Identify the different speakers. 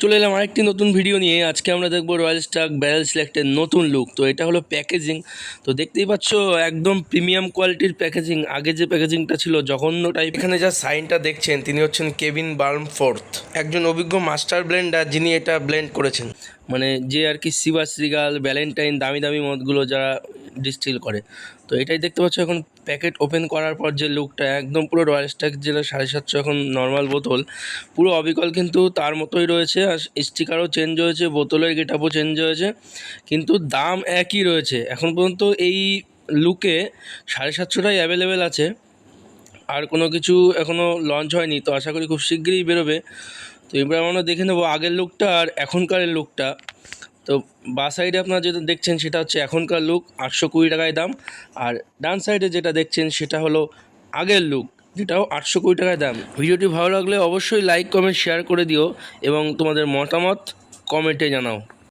Speaker 1: চলে এলাম আরেকটি নতুন ভিডিও নিয়ে। আজকে আমরা দেখব রয়্যাল স্টাক ব্যারেল সিলেক্টের নতুন লুক তো এটা হলো প্যাকেজিং তো দেখতেই পাচ্ছ, একদম প্রিমিয়াম কোয়ালিটির প্যাকেজিং আগে যে প্যাকেজিংটা ছিল, জঘন্য টাইপ এখানে যা সাইনটা দেখছেন, তিনি হচ্ছেন কেভিন বার্মফোর্থ একজন অভিজ্ঞ মাস্টার ব্লেন্ডার যিনি এটা ব্লেন্ড করেছেন। মানে যে আর কি সিবাস রিগাল ভ্যালেন্টাইন দামি দামি মদগুলো যারা ডিস্টিল করে। তো এটাই দেখতে পাচ্ছ এখন প্যাকেট ওপেন করার পর যে লুকটা, একদম পুরো রয়্যাল স্টাক যেটা সাড়ে সাতশো এখন নর্মাল বোতল। পুরো অবিকল কিন্তু তার মতোই রয়েছে আর স্টিকারও চেঞ্জ হয়েছে, বোতলের গেটআপও চেঞ্জ হয়েছে, কিন্তু দাম একই রয়েছে। এখন পর্যন্ত এই লুকে সাড়ে সাতশোটাই অ্যাভেলেবেল আছে। আর কোনো কিছু এখনও লঞ্চ হয়নি, তো আশা করি খুব শিগগিরই বেরোবে। তো এবার আমরা দেখে নেব আগের লুকটা আর এখনকারের লুকটা তো বা সাইডে আপনারা যেটা দেখছেন সেটা হচ্ছে এখনকার লুক আটশো কুড়ি টাকায় দাম। আর ডান সাইডে যেটা দেখছেন সেটা হলো আগের লুক যেটাও আটশো কুড়ি টাকায় দাম। ভিডিওটি ভালো লাগলে অবশ্যই লাইক কমেন্ট শেয়ার করে দিও এবং তোমাদের মতামত কমেন্টে জানাও।